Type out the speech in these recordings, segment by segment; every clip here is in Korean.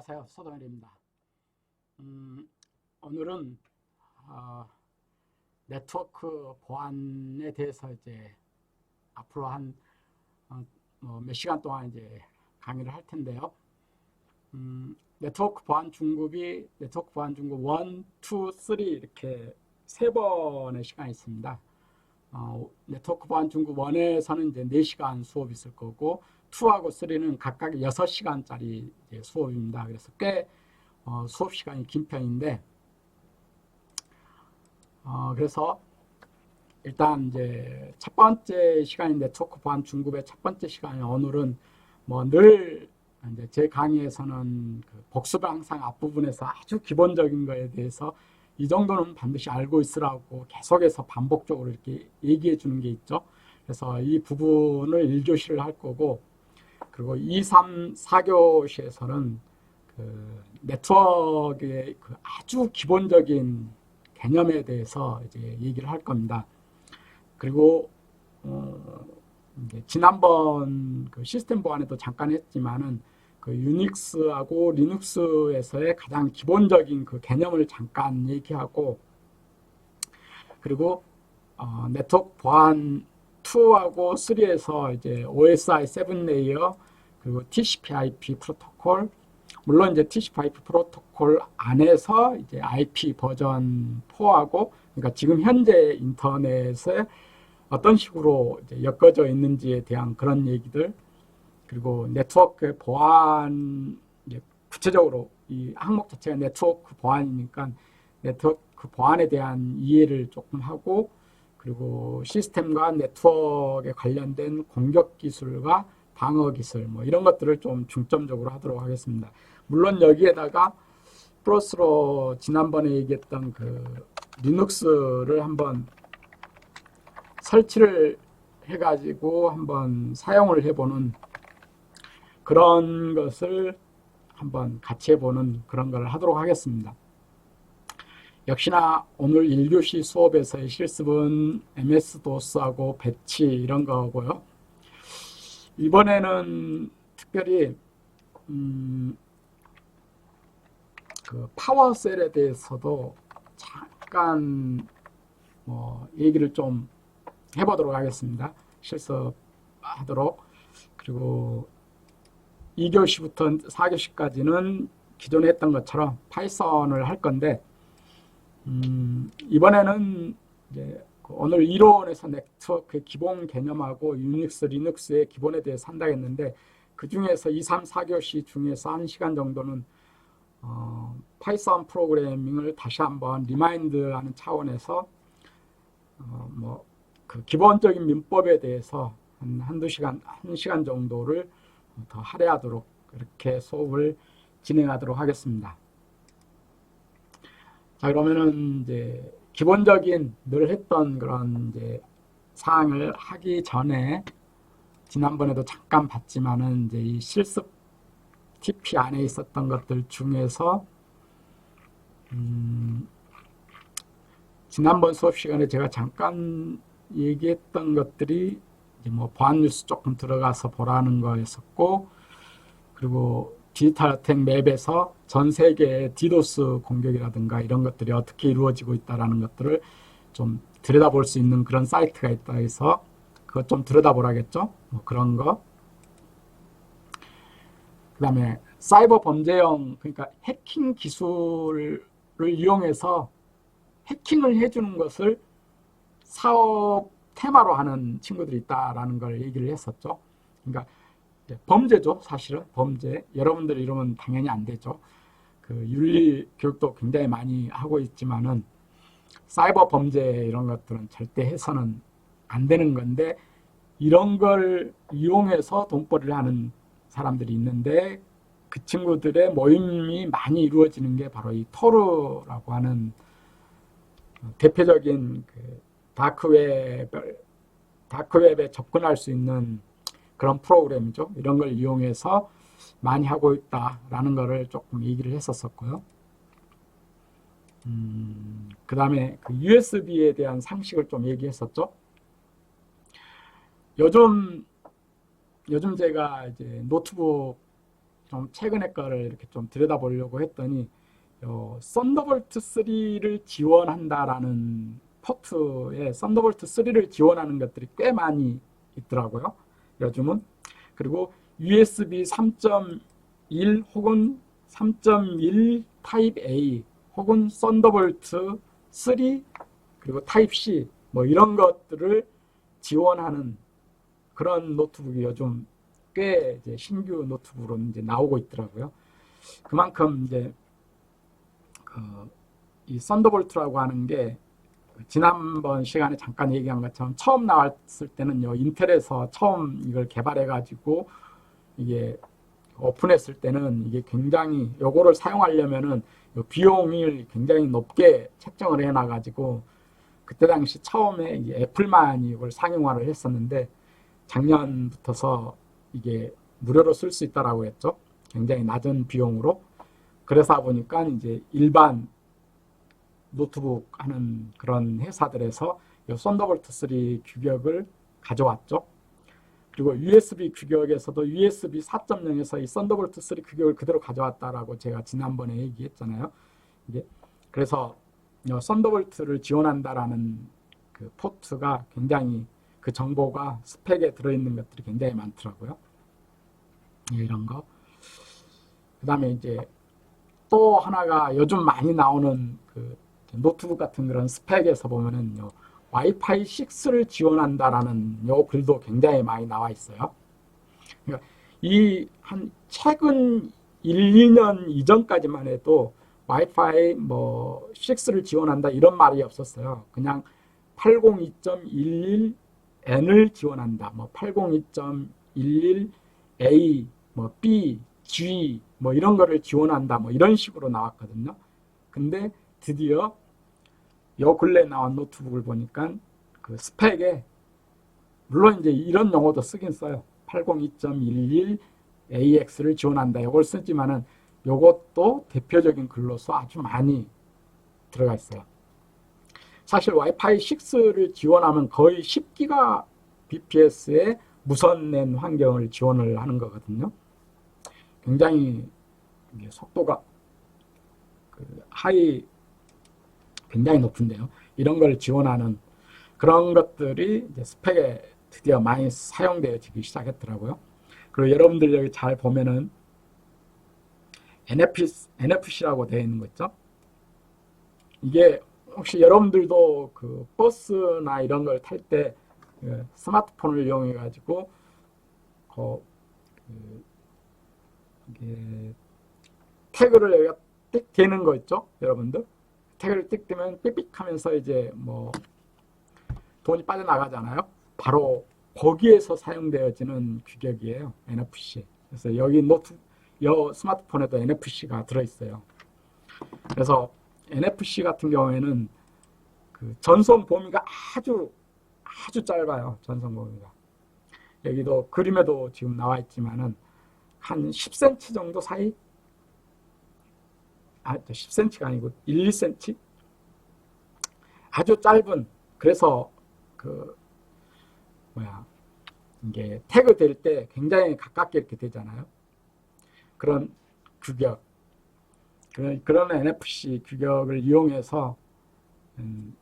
안녕하세요. 소동일입니다. 음, 오늘은 어, 네트워크 보안에 대해서 이제 앞으로 한 어, 뭐몇 시간 동안 이제 강의를 할 텐데요. 음, 네트워크 보안 중급이 네트워크 보안 중급 1, 2, 3 이렇게 세 번의 시간이 있습니다. 어, 네트워크 보안 중급 1에서는 이제 4시간 수업이 있을 거고 2하고 3는 각각 6시간짜리 수업입니다. 그래서 꽤 어, 수업 시간이 긴 편인데 어, 그래서 일단 이제 첫 번째 시간인 네트워크 보안 중급의 첫 번째 시간인 오늘은 뭐 늘 이제 제 강의에서는 그 복습을 항상 앞부분에서 아주 기본적인 거에 대해서 이 정도는 반드시 알고 있으라고 계속해서 반복적으로 이렇게 얘기해 주는 게 있죠. 그래서 이 부분을 1교시를 할 거고 그리고 2, 3, 4교시에서는 그 네트워크의 그 아주 기본적인 개념에 대해서 이제 얘기를 할 겁니다. 그리고 어 지난번 그 시스템 보안에도 잠깐 했지만은 그 유닉스하고 리눅스에서의 가장 기본적인 그 개념을 잠깐 얘기하고 그리고 어 네트워크 보안 2하고 3에서 이제 OSI 7 레이어 그리고 TCP/IP 프로토콜. 물론 이제 TCP/IP 프로토콜 안에서 이제 IP 버전 4하고 그러니까 지금 현재 인터넷에 어떤 식으로 이제 엮어져 있는지에 대한 그런 얘기들 그리고 네트워크 보안 구체적으로 이 항목 자체가 네트워크 보안이니까 네트워크 보안에 대한 이해를 조금 하고 그리고 시스템과 네트워크에 관련된 공격 기술과 방어 기술 뭐 이런 것들을 좀 중점적으로 하도록 하겠습니다. 물론 여기에다가 플러스로 지난번에 얘기했던 그 리눅스를 한번 설치를 해가지고 한번 사용을 해보는 그런 것을 한번 같이 해보는 그런 걸 하도록 하겠습니다. 역시나 오늘 1교시 수업에서의 실습은 MS-DOS하고 배치 이런 거고요. 이번에는 특별히 음, 그 파워셀에 대해서도 잠깐 뭐 얘기를 좀 해보도록 하겠습니다. 실습하도록 그리고 2교시부터 4교시까지는 기존에 했던 것처럼 파이썬을 할 건데 음, 이번에는 이제 그 오늘 이론에서 네트워크의 기본 개념하고 유닉스, 리눅스의 기본에 대해 산다 했는데 그 중에서 2, 3, 4교시 중에서 1시간 정도는 어, 파이썬 프로그래밍을 다시 한번 리마인드하는 차원에서 어, 뭐그 기본적인 민법에 대해서 한 한두 시간, 한 시간 정도를 더 할애하도록 그렇게 수업을 진행하도록 하겠습니다. 자 그러면은 이제 기본적인 늘 했던 그런 이제 사항을 하기 전에 지난번에도 잠깐 봤지만은 이제 이 실습 TP 안에 있었던 것들 중에서 음 지난번 수업 시간에 제가 잠깐 얘기했던 것들이 이제 뭐 보안 뉴스 조금 들어가서 보라는 거였었고 그리고 디지털 어택 맵에서 전 세계의 디도스 공격이라든가 이런 것들이 어떻게 이루어지고 있다라는 것들을 좀 들여다볼 수 있는 그런 사이트가 있다 해서 그것 좀 들여다보라겠죠. 뭐 그런 거. 그 다음에 사이버 범죄형 그러니까 해킹 기술을 이용해서 해킹을 해주는 것을 사업 테마로 하는 친구들이 있다라는 걸 얘기를 했었죠. 그러니까 범죄죠, 사실은 범죄. 여러분들이 이러면 당연히 안 되죠. 그 윤리 교육도 굉장히 많이 하고 있지만은 사이버 범죄 이런 것들은 절대 해서는 안 되는 건데 이런 걸 이용해서 돈벌이를 하는 사람들이 있는데 그 친구들의 모임이 많이 이루어지는 게 바로 이 토르라고 하는 대표적인 그 다크웹 다크웹에 접근할 수 있는 그런 프로그램이죠. 이런 걸 이용해서 많이 하고 있다라는 거를 조금 얘기를 했었었고요. 음, 그 다음에 그 USB에 대한 상식을 좀 얘기했었죠. 요즘, 요즘 제가 이제 노트북 좀 최근의 거를 이렇게 좀 들여다보려고 했더니 요 썬더볼트 3를 지원한다라는 포트에 썬더볼트 3를 지원하는 것들이 꽤 많이 있더라고요. 요즘은 그리고 USB 3.1 혹은 3.1 타입 A 혹은 썬더볼트 3 그리고 타입 C 뭐 이런 것들을 지원하는 그런 노트북이 요즘 꽤 이제 신규 노트북으로 이제 나오고 있더라고요. 그만큼 이제 그 이 썬더볼트라고 하는 게 지난번 시간에 잠깐 얘기한 것처럼 처음 나왔을 때는요 인텔에서 처음 이걸 개발해 가지고 이게 오픈했을 때는 이게 굉장히 요거를 사용하려면은 요 비용을 굉장히 높게 책정을 해놔 가지고 그때 당시 처음에 애플만 이걸 상용화를 했었는데 작년부터서 이게 무료로 쓸 수 있다라고 했죠. 굉장히 낮은 비용으로. 그래서 보니까 이제 일반 노트북 하는 그런 회사들에서 이 썬더볼트 3 규격을 가져왔죠. 그리고 USB 규격에서도 USB 4.0에서 이 썬더볼트 3 규격을 그대로 가져왔다라고 제가 지난번에 얘기했잖아요. 이게 그래서 이 썬더볼트를 지원한다라는 그 포트가 굉장히 그 정보가 스펙에 들어있는 것들이 굉장히 많더라고요. 예, 이런 거. 그 다음에 이제 또 하나가 요즘 많이 나오는 그 노트북 같은 그런 스펙에서 보면은 요 와이파이 6를 지원한다라는 요 글도 굉장히 많이 나와 있어요. 그러니까 이 한 최근 1, 2년 이전까지만 해도 와이파이 뭐 6를 지원한다 이런 말이 없었어요. 그냥 802.11n을 지원한다. 뭐 802.11a 뭐 B, G 뭐 이런 거를 지원한다. 뭐 이런 식으로 나왔거든요. 근데 드디어 요 근래 나온 노트북을 보니까 그 스펙에 물론 이제 이런 용어도 쓰긴 써요. 802.11 AX를 지원한다. 이걸 쓰지만은 요것도 대표적인 글로서 아주 많이 들어가 있어요. 사실 와이파이 6를 지원하면 거의 10기가 bps의 무선랜 환경을 지원을 하는 거거든요. 굉장히 속도가 그 하이 굉장히 높은데요. 이런 걸 지원하는 그런 것들이 스펙에 드디어 많이 사용되어지기 시작했더라고요. 그리고 여러분들 여기 잘 보면은 NFC, NFC라고 되어 있는 거 있죠? 이게 혹시 여러분들도 그 버스나 이런 걸 탈 때 스마트폰을 이용해 가지고 그, 그 태그를 여기가 띡 되는 거 있죠? 여러분들? 태그를 띡 되면 삑삑 하면서 이제 뭐 돈이 빠져나가잖아요. 바로 거기에서 사용되어지는 규격이에요. NFC. 그래서 여기 노트, 여 스마트폰에도 NFC가 들어있어요. 그래서 NFC 같은 경우에는 그 전송 범위가 아주 아주 짧아요. 전송 범위가. 여기도 그림에도 지금 나와 있지만은 한 10cm 정도 사이? 아, 10cm가 아니고 1, 2cm? 아주 짧은 그래서 그 뭐야 이게 태그 될 때 굉장히 가깝게 이렇게 되잖아요. 그런 규격 그런 그런 NFC 규격을 이용해서 음,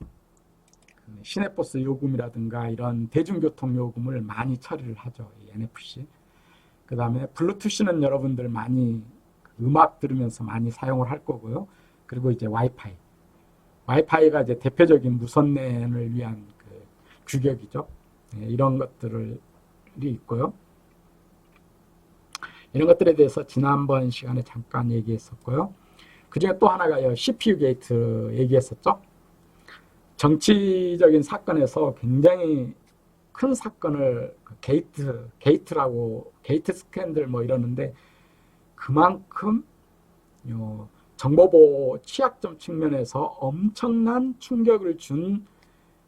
그 시내버스 요금이라든가 이런 대중교통 요금을 많이 처리를 하죠. 이 NFC. 그 다음에 블루투스는 여러분들 많이 음악 들으면서 많이 사용을 할 거고요. 그리고 이제 와이파이. 와이파이가 이제 대표적인 무선랜을 위한 그 규격이죠. 네, 이런 것들이 있고요. 이런 것들에 대해서 지난번 시간에 잠깐 얘기했었고요. 그 중에 또 하나가 CPU 게이트 얘기했었죠. 정치적인 사건에서 굉장히 큰 사건을 그 게이트, 게이트라고, 게이트 스캔들 뭐 이러는데 그만큼 요 정보보호 취약점 측면에서 엄청난 충격을 준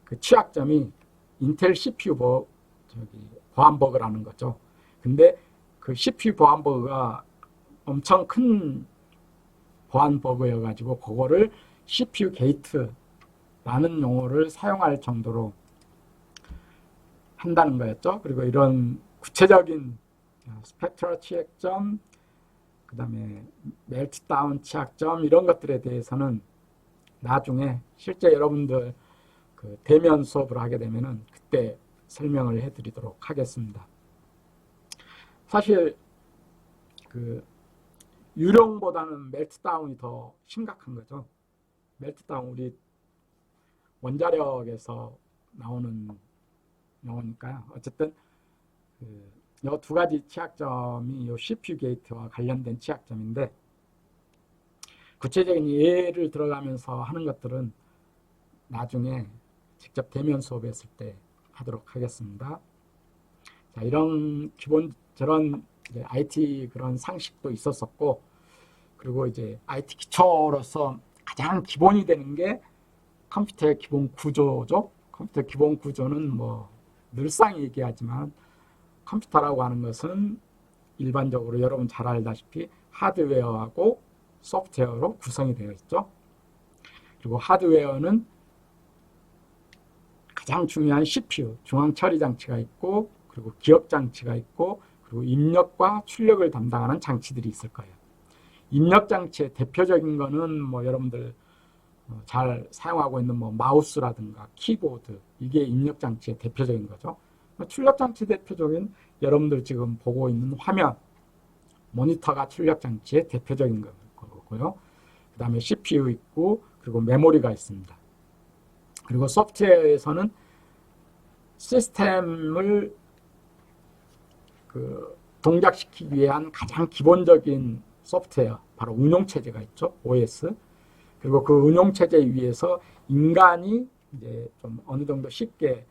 그 취약점이 인텔 CPU 버, 저기 보안 버그라는 거죠. 근데 그 CPU 보안 버그가 엄청 큰 보안 버그여가지고 그거를 CPU 게이트라는 용어를 사용할 정도로 한다는 거였죠. 그리고 이런 구체적인 스펙트럴 취약점, 그 다음에 멜트다운 취약점 이런 것들에 대해서는 나중에 실제 여러분들 그 대면 수업을 하게 되면은 그때 설명을 해드리도록 하겠습니다. 사실 그 유령보다는 멜트다운이 더 심각한 거죠. 멜트다운 우리 원자력에서 나오는 용어니까요. 어쨌든 그 이 두 가지 취약점이 요 CPU 게이트와 관련된 취약점인데 구체적인 예를 들어가면서 하는 것들은 나중에 직접 대면 수업했을 때 하도록 하겠습니다. 자, 이런 기본 저런 IT 그런 상식도 있었었고 그리고 이제 IT 기초로서 가장 기본이 되는 게 컴퓨터의 기본 구조죠. 컴퓨터 기본 구조는 뭐 늘상 얘기하지만 컴퓨터라고 하는 것은 일반적으로 여러분 잘 알다시피 하드웨어하고 소프트웨어로 구성이 되어 있죠. 그리고 하드웨어는 가장 중요한 CPU, 중앙 처리 장치가 있고 그리고 기억 장치가 있고 그리고 입력과 출력을 담당하는 장치들이 있을 거예요. 입력 장치의 대표적인 거는 뭐 여러분들 어, 잘 사용하고 있는 뭐 마우스라든가 키보드 이게 입력 장치의 대표적인 거죠. 출력 장치 대표적인 여러분들 지금 보고 있는 화면 모니터가 출력 장치의 대표적인 거고요. 그 다음에 CPU 있고 그리고 메모리가 있습니다. 그리고 소프트웨어에서는 시스템을 그 동작시키기 위한 가장 기본적인 소프트웨어 바로 운용체제가 있죠. OS. 그리고 그 운용체제 위에서 인간이 이제 좀 어느 정도 쉽게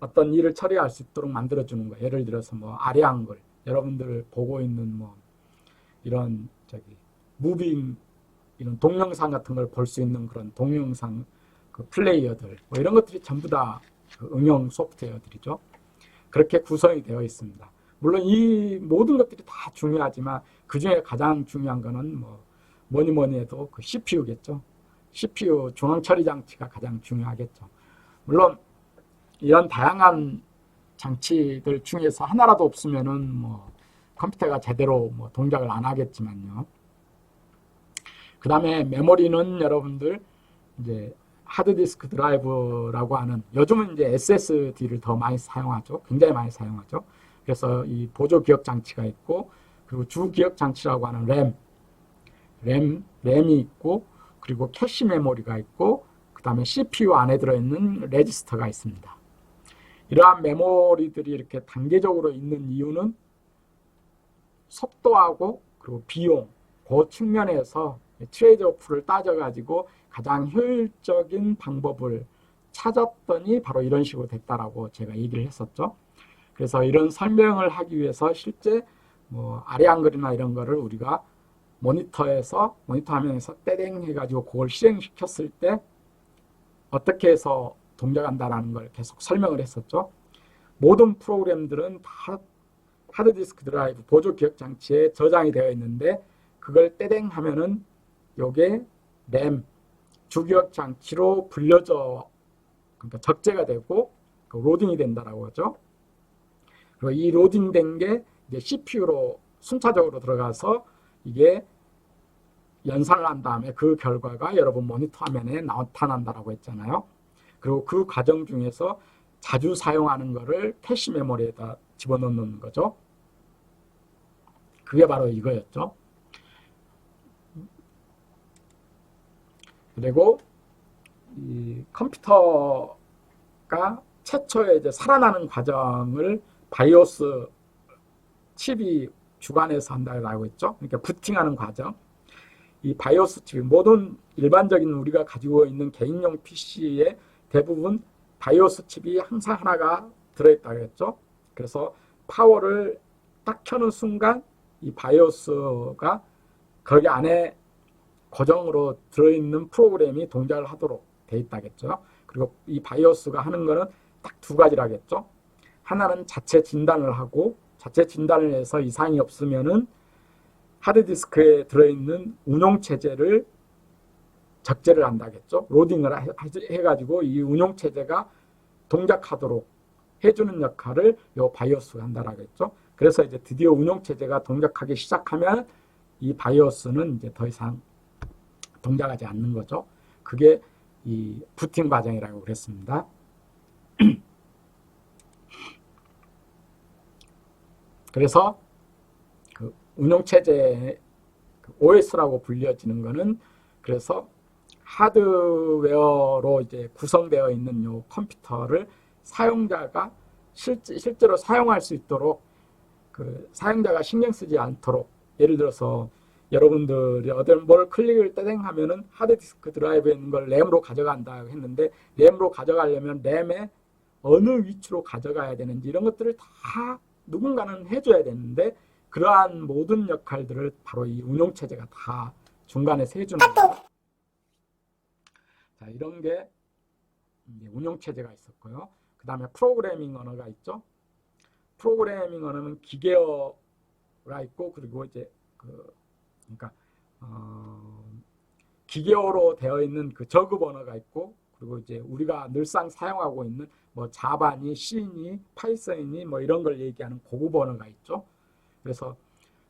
어, 떤 일을 처리할 수 있도록 만들어주는 거. 예를 들어서 뭐 아래 한글, 여러분들 보고 있는 뭐 이런 저기 무빙 이런 동영상 같은 걸 볼 수 있는 그런 동영상 그 플레이어들 뭐 이런 것들이 전부 다 그 응용 소프트웨어들이죠. 그렇게 구성이 되어 있습니다. 물론 이 모든 것들이 다 중요하지만 그 중에 가장 중요한 거는 뭐 뭐니 뭐니 해도 그 CPU겠죠. CPU 중앙 처리 장치가 가장 중요하겠죠. 물론 이런 다양한 장치들 중에서 하나라도 없으면은 뭐 컴퓨터가 제대로 뭐 동작을 안 하겠지만요. 그 다음에 메모리는 여러분들 이제 하드디스크 드라이브라고 하는 요즘은 이제 SSD를 더 많이 사용하죠. 굉장히 많이 사용하죠. 그래서 이 보조 기억 장치가 있고 그리고 주 기억 장치라고 하는 램, 램, 램이 있고 그리고 캐시 메모리가 있고 그 다음에 CPU 안에 들어있는 레지스터가 있습니다. 이러한 메모리들이 이렇게 단계적으로 있는 이유는 속도하고 그리고 비용 그 측면에서 트레이드 오프를 따져가지고 가장 효율적인 방법을 찾았더니 바로 이런 식으로 됐다라고 제가 얘기를 했었죠. 그래서 이런 설명을 하기 위해서 실제 뭐 아래 한글이나 이런 거를 우리가 모니터에서 모니터 화면에서 떼댕 해가지고 그걸 실행시켰을 때 어떻게 해서 동작한다라는 걸 계속 설명을 했었죠. 모든 프로그램들은 다 하드디스크 드라이브 보조 기억 장치에 저장이 되어 있는데 그걸 떼댕 하면은 요게 램 주기억 장치로 불려져 그러니까 적재가 되고 그 로딩이 된다라고 하죠. 그리고 이 로딩된 게 이제 CPU로 순차적으로 들어가서 이게 연산을 한 다음에 그 결과가 여러분 모니터 화면에 나타난다라고 했잖아요. 그리고 그 과정 중에서 자주 사용하는 거를 캐시 메모리에다 집어넣는 거죠. 그게 바로 이거였죠. 그리고 이 컴퓨터가 최초에 이제 살아나는 과정을 바이오스 칩이 주관해서 한다고 있죠. 그러니까 부팅하는 과정. 이 바이오스 칩, 모든 일반적인 우리가 가지고 있는 개인용 PC에 대부분 바이오스 칩이 항상 하나가 들어있다고 했죠. 그래서 파워를 딱 켜는 순간 이 바이오스가 거기 안에 고정으로 들어있는 프로그램이 동작을 하도록 돼 있다겠죠. 그리고 이 바이오스가 하는 거는 딱 두 가지라겠죠. 하나는 자체 진단을 하고 자체 진단을 해서 이상이 없으면은 하드디스크에 들어있는 운용 체제를 적재를 한다겠죠. 로딩을 해가지고 이 운용 체제가 동작하도록 해주는 역할을 요 바이오스가 한다라겠죠. 그래서 이제 드디어 운용 체제가 동작하기 시작하면 이 바이오스는 이제 더 이상 동작하지 않는 거죠. 그게 이 부팅 과정이라고 그랬습니다. 그래서 그 운용 체제 OS라고 불려지는 거는 그래서 하드웨어로 이제 구성되어 있는 요 컴퓨터를 사용자가 실제, 실제로 사용할 수 있도록 그 사용자가 신경 쓰지 않도록 예를 들어서 여러분들이 어떤 뭘 클릭을 떼댕 하면은 하드디스크 드라이브에 있는 걸 램으로 가져간다 했는데 램으로 가져가려면 램에 어느 위치로 가져가야 되는지 이런 것들을 다 누군가는 해줘야 되는데 그러한 모든 역할들을 바로 이 운용체제가 다 중간에서 해주는. 자, 이런 게 이제 운용체제가 있었고요. 그 다음에 프로그래밍 언어가 있죠. 프로그래밍 언어는 기계어가 있고 그리고 이제 그 그러니까 어, 기계어로 되어 있는 그 저급 언어가 있고 그리고 이제 우리가 늘상 사용하고 있는 뭐 자바니, C니, 파이썬이니 뭐 이런 걸 얘기하는 고급 언어가 있죠. 그래서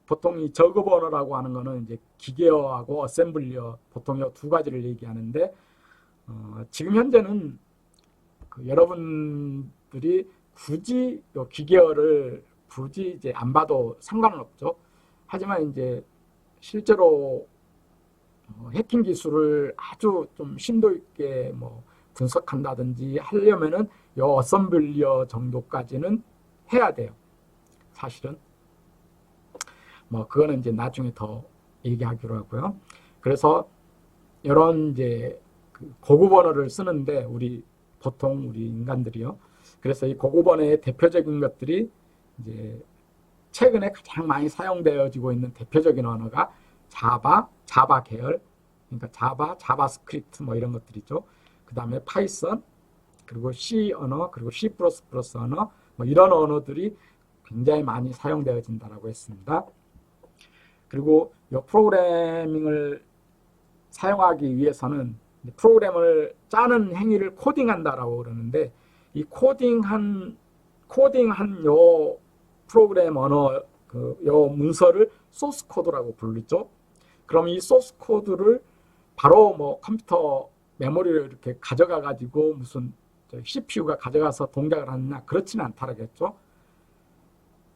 보통 이 저급 언어라고 하는 거는 이제 기계어하고 어셈블리어 보통 이 두 가지를 얘기하는데 어, 지금 현재는 그 여러분들이 굳이 요 기계어를 굳이 이제 안 봐도 상관은 없죠. 하지만 이제 실제로 어, 해킹 기술을 아주 좀 심도 있게 뭐 분석한다든지 하려면은 요 어셈블리어 정도까지는 해야 돼요. 사실은 뭐 그거는 이제 나중에 더 얘기하기로 하고요. 그래서 이런 이제 그 고급 언어를 쓰는데 우리 보통 우리 인간들이요. 그래서 이 고급 언어의 대표적인 것들이 이제 최근에 가장 많이 사용되어지고 있는 대표적인 언어가 자바, 자바 계열, 그러니까 자바, 자바스크립트 뭐 이런 것들이죠. 그 다음에 파이썬, 그리고 C 언어, 그리고 C++ 언어, 뭐 이런 언어들이 굉장히 많이 사용되어진다라고 했습니다. 그리고 이 프로그래밍을 사용하기 위해서는 프로그램을 짜는 행위를 코딩한다라고 그러는데 이 코딩한 코딩한 요 프로그램 언어 그 요 문서를 소스 코드라고 부르죠. 그럼 이 소스 코드를 바로 뭐 컴퓨터 메모리를 이렇게 가져가 가지고 무슨 CPU가 가져가서 동작을 하느냐 그렇지는 않다라겠죠.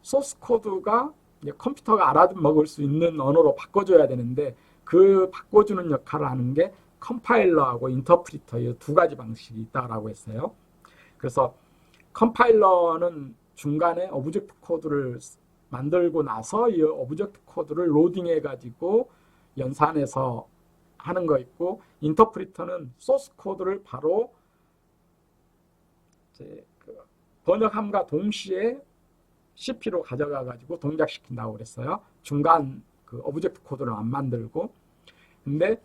소스 코드가 컴퓨터가 알아먹을 수 있는 언어로 바꿔줘야 되는데 그 바꿔주는 역할을 하는 게 컴파일러하고 인터프리터 이 두 가지 방식이 있다라고 했어요. 그래서 컴파일러는 중간에 오브젝트 코드를 만들고 나서 이 오브젝트 코드를 로딩해 가지고 연산해서 하는 거 있고 인터프리터는 소스 코드를 바로 그 번역함과 동시에 CP로 가져가 가지고 동작시킨다고 그랬어요. 중간 그 오브젝트 코드를 안 만들고 근데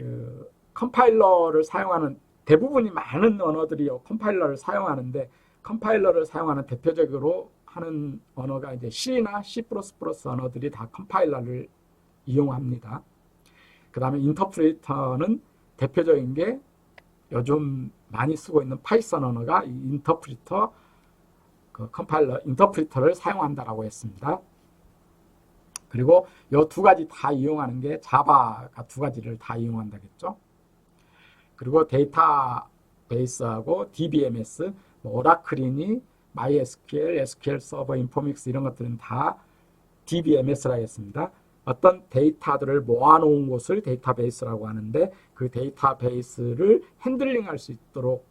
그 컴파일러를 사용하는 대부분이 많은 언어들이 컴파일러를 사용하는데 컴파일러를 사용하는 대표적으로 하는 언어가 이제 C나 C++ 언어들이 다 컴파일러를 이용합니다. 그 다음에 인터프리터는 대표적인 게 요즘 많이 쓰고 있는 파이썬 언어가 이 인터프리터 그 컴파일러 인터프리터를 사용한다라고 했습니다. 그리고 이 두 가지 다 이용하는 게 자바가 두 가지를 다 이용한다겠죠. 그리고 데이터베이스하고 DBMS, 뭐 오라클이니 MySQL, SQL 서버, 인포믹스 이런 것들은 다 DBMS라 했습니다. 어떤 데이터들을 모아놓은 곳을 데이터베이스라고 하는데 그 데이터베이스를 핸들링할 수 있도록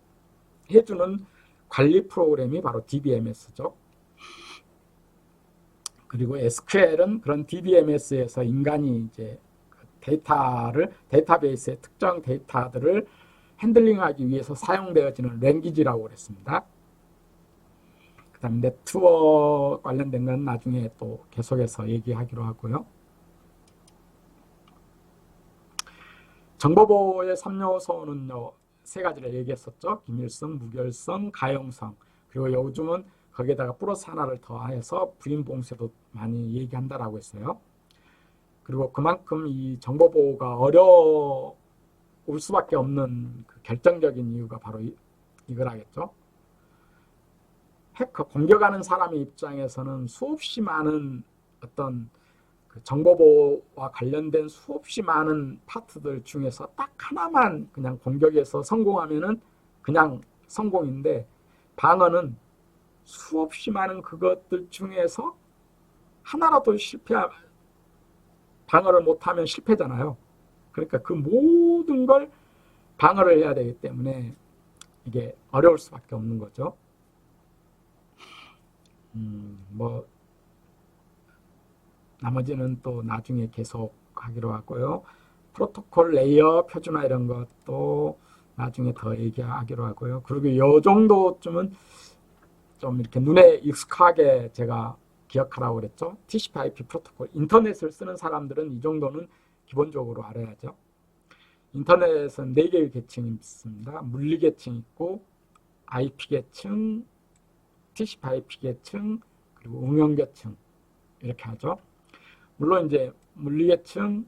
해주는 관리 프로그램이 바로 DBMS죠. 그리고 SQL은 그런 DBMS에서 인간이 이제 데이터를 데이터베이스의 특정 데이터들을 핸들링하기 위해서 사용되어지는 랭귀지라고 그랬습니다. 그다음 네트워크 관련된 건 나중에 또 계속해서 얘기하기로 하고요. 정보보호의 3요소는요, 세 가지를 얘기했었죠. 기밀성, 무결성, 가용성. 그리고 요즘은 거기에다가 플러스 하나를 더해서 부인 봉쇄도 많이 얘기한다라고 했어요. 그리고 그만큼 이 정보 보호가 어려울 수밖에 없는 그 결정적인 이유가 바로 이, 이걸 하겠죠. 해커 공격하는 사람의 입장에서는 수없이 많은 어떤 그 정보 보호와 관련된 수없이 많은 파트들 중에서 딱 하나만 그냥 공격해서 성공하면은 그냥 성공인데 방어는 수없이 많은 그것들 중에서 하나라도 실패 방어를 못하면 실패잖아요. 그러니까 그 모든 걸 방어를 해야 되기 때문에 이게 어려울 수밖에 없는 거죠. 음, 뭐 나머지는 또 나중에 계속 하기로 하고요. 프로토콜 레이어 표준화 이런 것도 나중에 더 얘기하기로 하고요. 그리고 요 정도쯤은 좀 이렇게 눈에 익숙하게 제가 기억하라고 그랬죠. TCP/IP 프로토콜 인터넷을 쓰는 사람들은 이 정도는 기본적으로 알아야죠. 인터넷은 네 개의 계층이 있습니다. 물리 계층 있고 IP 계층, TCP/IP 계층, 그리고 응용 계층 이렇게 하죠. 물론 이제 물리 계층,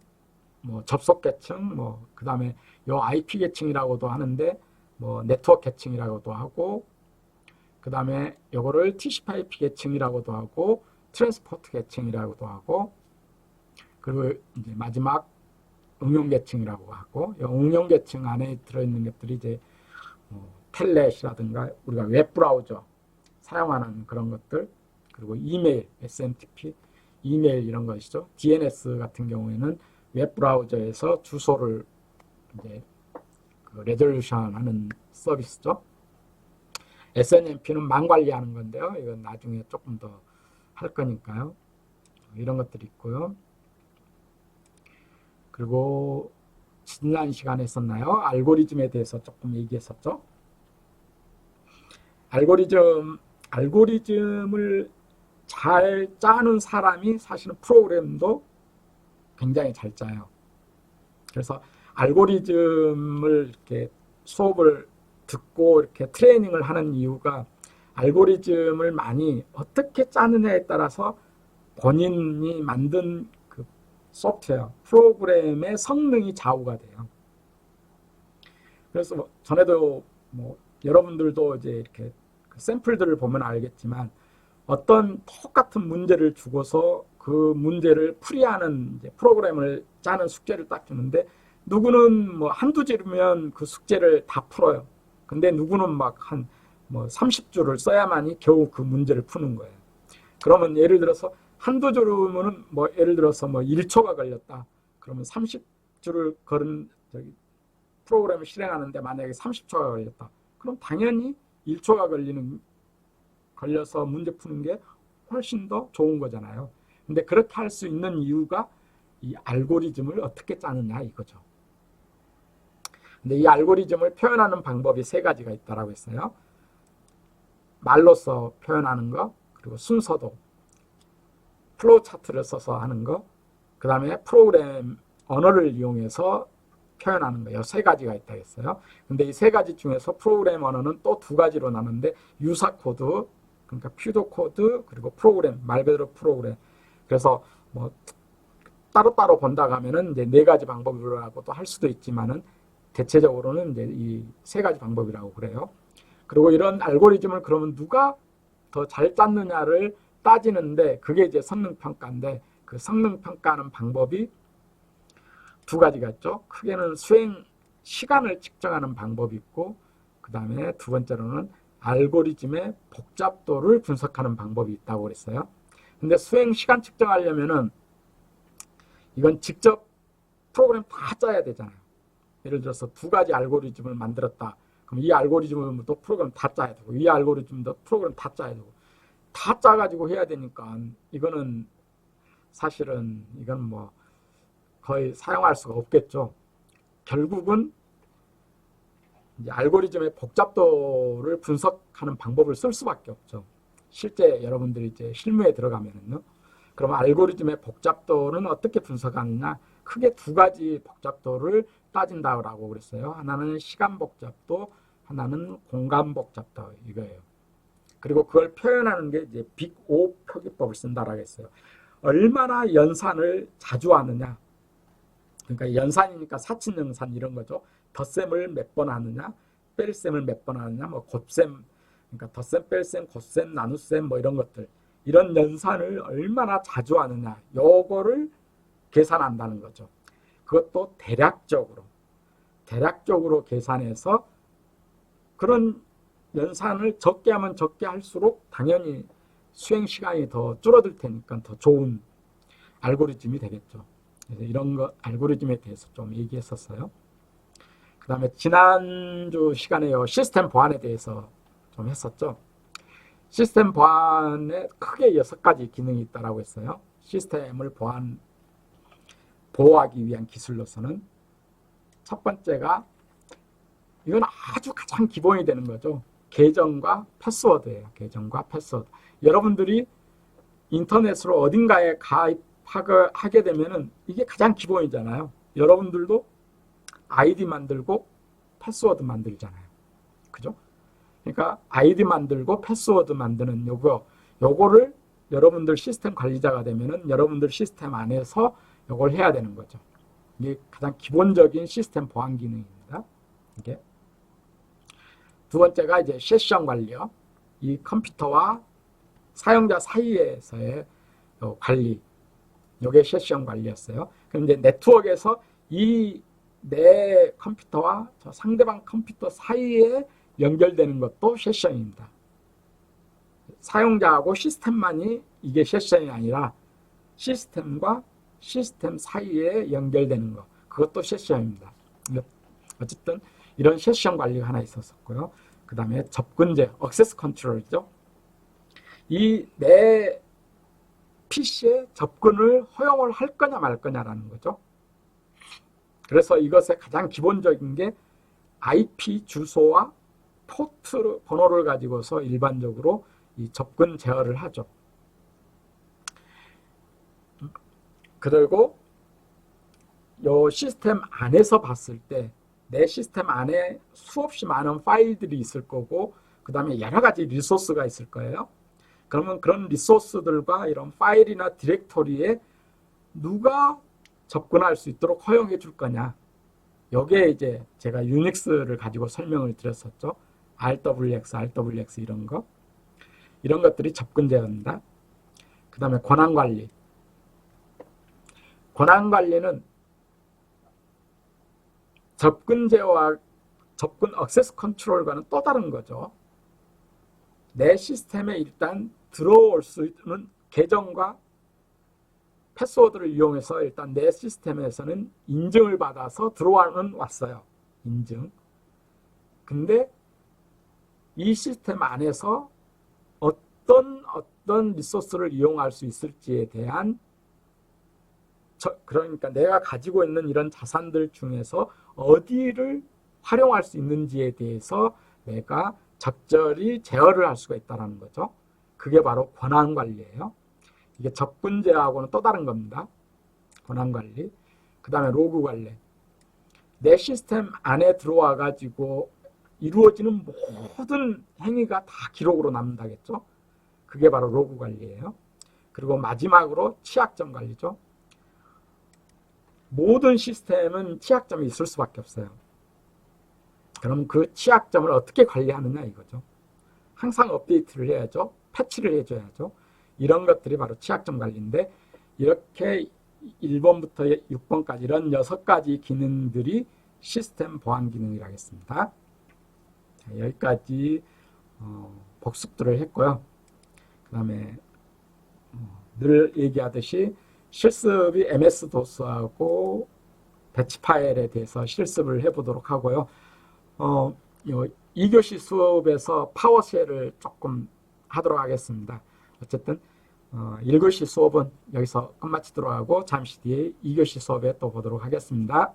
뭐 접속 계층, 뭐 그다음에 요 IP 계층이라고도 하는데 뭐 네트워크 계층이라고도 하고 그 다음에 요거를 TCP/IP 계층이라고도 하고 트랜스포트 계층이라고도 하고 그리고 이제 마지막 응용 계층이라고 하고 이 응용 계층 안에 들어있는 것들이 이제 뭐 텔넷이라든가 우리가 웹 브라우저 사용하는 그런 것들 그리고 이메일 SMTP 이메일 이런 것이죠? DNS 같은 경우에는 웹 브라우저에서 주소를 이제 그 레졸루션 하는 서비스죠 SNMP는 망 관리하는 건데요 이건 나중에 조금 더 할 거니까요 이런 것들이 있고요 그리고 지난 시간에 했었나요? 알고리즘에 대해서 조금 얘기했었죠. 알고리즘, 알고리즘을 잘 짜는 사람이 사실은 프로그램도 굉장히 잘 짜요. 그래서 알고리즘을 이렇게 수업을 듣고 이렇게 트레이닝을 하는 이유가 알고리즘을 많이 어떻게 짜느냐에 따라서 본인이 만든 소프트웨어, 프로그램의 성능이 좌우가 돼요. 그래서 뭐 전에도 뭐 여러분들도 이제 이렇게 그 샘플들을 보면 알겠지만 어떤 똑같은 문제를 주고서 그 문제를 풀이하는 프로그램을 짜는 숙제를 딱 주는데 누구는 뭐 한두 줄이면 그 숙제를 다 풀어요. 근데 누구는 막 한 뭐 30줄을 써야만이 겨우 그 문제를 푸는 거예요. 그러면 예를 들어서 한두 줄이면은 뭐 예를 들어서 뭐 1초가 걸렸다. 그러면 30줄을 걸은 저기 프로그램을 실행하는데 만약에 30초가 걸렸다. 그럼 당연히 1초가 걸리는 걸려서 문제 푸는 게 훨씬 더 좋은 거잖아요. 근데 그렇게 할 수 있는 이유가 이 알고리즘을 어떻게 짜느냐 이거죠. 근데 이 알고리즘을 표현하는 방법이 세 가지가 있다라고 했어요. 말로써 표현하는 거, 그리고 순서도 플로우 차트를 써서 하는 거, 그 다음에 프로그램 언어를 이용해서 표현하는 거예요. 세 가지가 있다 했어요. 근데 이 세 가지 중에서 프로그램 언어는 또 두 가지로 나누는데 유사 코드, 그러니까 퓨도 코드, 그리고 프로그램, 말 그대로 프로그램. 그래서 뭐 따로따로 본다고 하면은 이제 네 가지 방법이라고도 할 수도 있지만은 대체적으로는 이제 이 세 가지 방법이라고 그래요. 그리고 이런 알고리즘을 그러면 누가 더 잘 짰느냐를 따지는데 그게 이제 성능 평가인데 그 성능 평가하는 방법이 두 가지가 있죠. 크게는 수행 시간을 측정하는 방법이 있고 그 다음에 두 번째로는 알고리즘의 복잡도를 분석하는 방법이 있다고 그랬어요. 근데 수행 시간 측정하려면은 이건 직접 프로그램 다 짜야 되잖아요. 예를 들어서 두 가지 알고리즘을 만들었다. 그럼 이 알고리즘을 또 프로그램 다 짜야 되고 이 알고리즘도 프로그램 다 짜야 되고 다 짜가지고 해야 되니까 이거는 사실은 이건 뭐 거의 사용할 수가 없겠죠. 결국은 이제 알고리즘의 복잡도를 분석하는 방법을 쓸 수밖에 없죠. 실제 여러분들이 이제 실무에 들어가면은요. 그럼 알고리즘의 복잡도는 어떻게 분석하느냐? 크게 두 가지 복잡도를 따진다고 그랬어요. 하나는 시간 복잡도, 하나는 공간 복잡도 이거예요. 그리고 그걸 표현하는 게 이제 빅 O 표기법을 쓴다라고 했어요. 얼마나 연산을 자주 하느냐. 그러니까 연산이니까 사친 연산 이런 거죠. 덧셈을 몇 번 하느냐, 뺄셈을 몇 번 하느냐, 뭐 곱셈 그러니까 덧셈, 뺄셈, 곱셈, 나눗셈 뭐 이런 것들 이런 연산을 얼마나 자주 하느냐 요거를 계산한다는 거죠. 그것도 대략적으로 대략적으로 계산해서 그런 연산을 적게 하면 적게 할수록 당연히 수행 시간이 더 줄어들 테니까 더 좋은 알고리즘이 되겠죠. 그래서 이런 거 알고리즘에 대해서 좀 얘기했었어요. 그 다음에 지난주 시간에 요 시스템 보안에 대해서 좀 했었죠. 시스템 보안에 크게 여섯 가지 기능이 있다라고 했어요. 시스템을 보안 보호하기 위한 기술로서는 첫 번째가 이건 아주 가장 기본이 되는 거죠. 계정과 패스워드예요. 계정과 패스워드. 여러분들이 인터넷으로 어딘가에 가입하게 되면은 이게 가장 기본이잖아요. 여러분들도 아이디 만들고 패스워드 만들잖아요. 그죠? 그러니까 아이디 만들고 패스워드 만드는 요거 요거를 여러분들 시스템 관리자가 되면은 여러분들 시스템 안에서 요걸 해야 되는 거죠. 이게 가장 기본적인 시스템 보안 기능입니다. 이게 두 번째가 이제 세션 관리요. 이 컴퓨터와 사용자 사이에서의 요 관리. 요게 세션 관리였어요. 그럼 이제 네트워크에서 이 내 컴퓨터와 저 상대방 컴퓨터 사이에 연결되는 것도 세션입니다. 사용자하고 시스템만이 이게 세션이 아니라 시스템과 시스템 사이에 연결되는 것 그것도 세션입니다. 어쨌든 이런 세션 관리가 하나 있었었고요. 그 다음에 접근제, 액세스 컨트롤이죠. 이 내 PC에 접근을 허용을 할 거냐 말 거냐라는 거죠. 그래서 이것의 가장 기본적인 게 IP 주소와 포트 번호를 가지고서 일반적으로 이 접근 제어를 하죠. 그리고 요 시스템 안에서 봤을 때 내 시스템 안에 수없이 많은 파일들이 있을 거고 그 다음에 여러 가지 리소스가 있을 거예요. 그러면 그런 리소스들과 이런 파일이나 디렉토리에 누가 접근할 수 있도록 허용해 줄 거냐. 여기에 이제 제가 유닉스를 가지고 설명을 드렸었죠. RWX, RWX 이런 거. 이런 것들이 접근 제어입니다. 그 다음에 권한 관리. 권한 관리는 접근 제어와 접근 액세스 컨트롤과는 또 다른 거죠. 내 시스템에 일단 들어올 수 있는 계정과 패스워드를 이용해서 일단 내 시스템에서는 인증을 받아서 들어와는 왔어요. 인증. 근데 이 시스템 안에서 어떤 어떤 리소스를 이용할 수 있을지에 대한 저, 그러니까 내가 가지고 있는 이런 자산들 중에서 어디를 활용할 수 있는지에 대해서 내가 적절히 제어를 할 수가 있다는 거죠. 그게 바로 권한 관리예요. 이게 접근 제어하고는 또 다른 겁니다. 권한 관리. 그 다음에 로그 관리. 내 시스템 안에 들어와 가지고 이루어지는 모든 행위가 다 기록으로 남는다겠죠. 그게 바로 로그 관리예요. 그리고 마지막으로 취약점 관리죠. 모든 시스템은 취약점이 있을 수밖에 없어요. 그럼 그 취약점을 어떻게 관리하느냐 이거죠. 항상 업데이트를 해야죠. 패치를 해줘야죠. 이런 것들이 바로 취약점 관리인데 이렇게 1번부터 6번까지 이런 6가지 기능들이 시스템 보안 기능이라겠습니다. 자, 여기까지 어, 복습들을 했고요. 그 다음에 어, 늘 얘기하듯이 실습이 MS-DOS하고 배치 파일에 대해서 실습을 해보도록 하고요. 어, 요 2교시 수업에서 파워쉘을 조금 하도록 하겠습니다. 어쨌든 어, 1교시 수업은 여기서 끝마치도록 하고 잠시 뒤에 2교시 수업에 또 보도록 하겠습니다.